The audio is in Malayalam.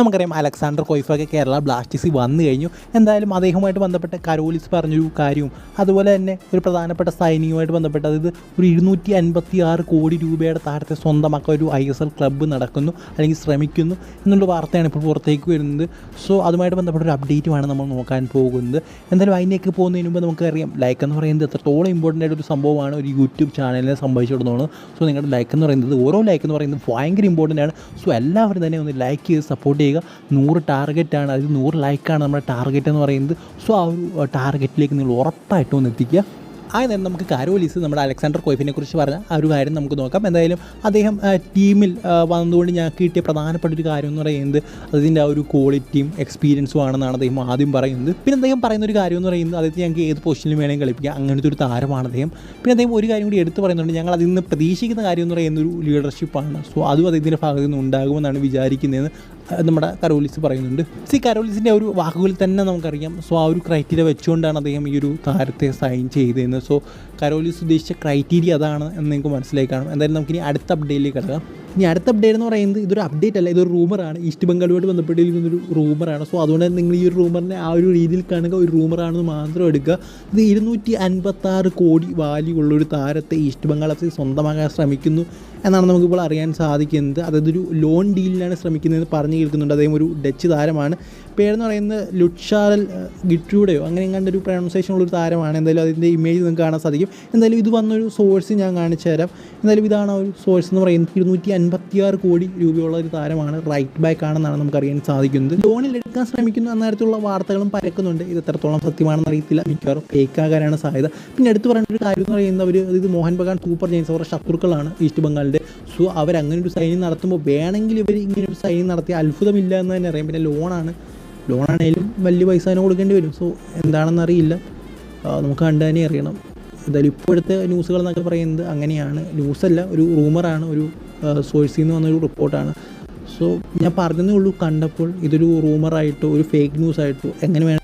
നമുക്കറിയാം അലക്സാണ്ടർ കൊയ്ഫൊക്കെ കേരള ബ്ലാസ്റ്റേഴ്സിൽ വന്നു കഴിഞ്ഞു. എന്തായാലും അദ്ദേഹവുമായിട്ട് ബന്ധപ്പെട്ട കരോലിസ് പറഞ്ഞൊരു കാര്യവും അതുപോലെ തന്നെ ഒരു പ്രധാനപ്പെട്ട സൈനിങ്ങുമായിട്ട് ബന്ധപ്പെട്ട് അതായത് ഒരു ഇരുന്നൂറ്റി അൻപത്തി ആറ് കോടി രൂപയുടെ താരത്തെ സ്വന്തമാക്കാൻ ഒരു ഐ എസ് എൽ ക്ലബ്ബ് നടക്കുന്നു അല്ലെങ്കിൽ ശ്രമിക്കുന്നു എന്നുള്ള വാർത്തയാണ് ഇപ്പോൾ പുറത്തേക്ക് വരുന്നത്. സോ അതുമായിട്ട് ബന്ധപ്പെട്ട ഒരു അപ്ഡേറ്റുമാണ് നമ്മൾ നോക്കാൻ പോകുന്നത്. എന്തായാലും അതിനേക്ക് പോകുന്നതിന് മുമ്പ് നമുക്കറിയാം ലൈക്ക് എന്ന് പറയുന്നത് എത്രത്തോളം ഇമ്പോർട്ടന്റ് ആയിട്ട് ഒരു സംഭവമാണ് ഒരു യൂട്യൂബ് ചാനലിനെ സംഭവിച്ചിടുന്നതാണ് സോ നിങ്ങളുടെ ലൈക്ക് എന്ന് പറയുന്നത് ഓരോ ലൈക്ക് എന്ന് പറയുന്നത് ഭയങ്കര ഇമ്പോർട്ടന്റ് ആണ്. സോ എല്ലാവരും തന്നെ ഒന്ന് ലൈക്ക് ചെയ്ത് സപ്പോർട്ട് ചെയ്യുക. നൂറ് ടാർഗറ്റാണ് അതായത് നൂറ് ലൈക്കാണ് നമ്മുടെ ടാർഗറ്റ് എന്ന് പറയുന്നത്. സോ ആ ഒരു ടാർഗറ്റിലേക്ക് നിങ്ങൾ ഉറപ്പായിട്ടും ഒന്ന് എത്തിക്കുക. ആ നേരം നമുക്ക് കാരോലിസ് നമ്മുടെ അലക്സാണ്ടർ കോയിഫിനെ കുറിച്ച് പറഞ്ഞ ആ ഒരു കാര്യം നമുക്ക് നോക്കാം. എന്തായാലും അദ്ദേഹം ടീമിൽ വന്നതുകൊണ്ട് ഞാൻ കിട്ടിയ പ്രധാനപ്പെട്ട ഒരു കാര്യം എന്ന് പറയുന്നത് അതിന്റെ ആ ഒരു ക്വാളിറ്റിയും എക്സ്പീരിയൻസും ആണെന്നാണ് അദ്ദേഹം ആദ്യം പറയുന്നത്. പിന്നെ അദ്ദേഹം പറയുന്ന ഒരു കാര്യം എന്ന് പറയുന്നത് അദ്ദേഹത്തെ ഞങ്ങൾക്ക് ഏത് പൊസിഷനിലും വേണമെങ്കിൽ കളിപ്പിക്കാം. അങ്ങനത്തെ ഒരു താരമാണ് അദ്ദേഹം. പിന്നെ അദ്ദേഹം ഒരു കാര്യം കൂടി എടുത്തു പറയുന്നുണ്ട്. ഞങ്ങൾ അതിൽ നിന്ന് പ്രതീക്ഷിക്കുന്ന കാര്യം എന്ന് പറയുന്ന ഒരു ലീഡർഷിപ്പാണ് സോ അതും അദ്ദേഹത്തിന്റെ ഭാഗത്തുനിന്ന് ഉണ്ടാകുമെന്നാണ് വിചാരിക്കുന്നതെന്ന് നമ്മുടെ കരോലിസ് പറയുന്നുണ്ട്. സി കരോലിസിന്റെ ഒരു വാക്കുകളിൽ തന്നെ നമുക്കറിയാം. സോ ആ ഒരു ക്രൈറ്റീരിയ വെച്ചുകൊണ്ടാണ് അദ്ദേഹം ഈ ഒരു താരത്തെ സൈൻ ചെയ്തതെന്ന്. സോ കരോലിസ് ഉദ്ദേശിച്ച ക്രൈറ്റീരിയ അതാണ് എന്ന് നിങ്ങൾക്ക് മനസ്സിലായി കാണും. എന്തായാലും നമുക്കിനി അടുത്ത അപ്ഡേറ്റിലേക്ക് കിടക്കാം. ഇനി അടുത്ത അപ്ഡേറ്റ് എന്ന് പറയുന്നത് ഇതൊരു അപ്ഡേറ്റ് അല്ല ഇതൊരു റൂമറാണ് ഈസ്റ്റ് ബംഗാളുമായിട്ട് ബന്ധപ്പെട്ടിരിക്കുന്നൊരു റൂമറാണ് സോ അതുകൊണ്ട് തന്നെ നിങ്ങൾ ഈ ഒരു റൂമറിനെ ആ ഒരു രീതിയിൽ കാണുക ഒരു റൂമറാണെന്ന് മാത്രം എടുക്കുക. ഇത് ഇരുന്നൂറ്റി അൻപത്താറ് കോടി വാല്യൂ ഉള്ളൊരു താരത്തെ ഈസ്റ്റ് ബംഗാൾ എഫ് സി സ്വന്തമാക്കാൻ ശ്രമിക്കുന്നു എന്നാണ് നമുക്കിപ്പോൾ അറിയാൻ സാധിക്കുന്നത്. അതായത് ഒരു ലോൺ ഡീലിലാണ് ശ്രമിക്കുന്നതെന്ന് പറഞ്ഞു കേൾക്കുന്നുണ്ട്. അദ്ദേഹം ഒരു ഡച്ച് താരമാണ്. പേരെന്ന് പറയുന്നത് ലുക്ഷാറൽ ഗിറ്റൂടെയോ? അങ്ങനെ എങ്ങാണ്ട് ഒരു പ്രൊണൗൺസേഷൻ ഉള്ളൊരു താരമാണ്. എന്തായാലും അതിന്റെ ഇമേജ് നിങ്ങൾക്ക് കാണാൻ സാധിക്കും. എന്തായാലും ഇത് വന്നൊരു സോഴ്സ് ഞാൻ കാണിച്ചു തരാം. എന്തായാലും ഇതാണ് ഒരു സോഴ്സ് എന്ന് പറയുന്നത്. ഇരുന്നൂറ്റി അൻപത്തിയാറ് കോടി രൂപയുള്ള ഒരു താരമാണ് റൈറ്റ് ബാക്ക് ആണെന്നാണ് നമുക്കറിയാൻ സാധിക്കുന്നത്. ലോണിൽ എടുക്കാൻ ശ്രമിക്കുന്നു എന്ന തരത്തിലുള്ള വാർത്തകളും പരക്കുന്നുണ്ട്. ഇത് എത്രത്തോളം സത്യമാണെന്ന് അറിയത്തില്ല. മിക്കവാറും ഫേക്കാകാനാണ് സാധ്യത. പിന്നെ എടുത്തു പറയുന്ന ഒരു കാര്യം എന്ന് പറയുന്നത് അവർ ഇത് മോഹൻ ബഗാൻ സൂപ്പർ ജെയിൻസ് അവരുടെ ശത്രുക്കളാണ് ഈസ്റ്റ് ബംഗാളിന്റെ സോ അവർ അങ്ങനെ ഒരു സൈനിങ് നടത്തുമ്പോൾ വേണമെങ്കിൽ ഇവർ ഇങ്ങനെ ഒരു സൈനിങ് നടത്തിയ അത്ഭുതമില്ല എന്ന് തന്നെ അറിയാം. പിന്നെ ലോണാണ് ലോണാണേലും വലിയ പൈസ തന്നെ കൊടുക്കേണ്ടി വരും. സോ എന്താണെന്ന് അറിയില്ല. നമുക്ക് കണ്ടു തന്നെ അറിയണം. എന്തായാലും ഇപ്പോഴത്തെ ന്യൂസുകൾ എന്നൊക്കെ പറയുന്നത് അങ്ങനെയാണ്. ന്യൂസല്ല ഒരു റൂമറാണ് ഒരു സോഴ്സിൽ നിന്ന് വന്നൊരു റിപ്പോർട്ടാണ് സോ ഞാൻ പറഞ്ഞതേ ഉള്ളൂ കണ്ടപ്പോൾ ഇതൊരു റൂമറായിട്ടോ ഒരു ഫേക്ക് ന്യൂസ് ആയിട്ടോ എങ്ങനെ വേണം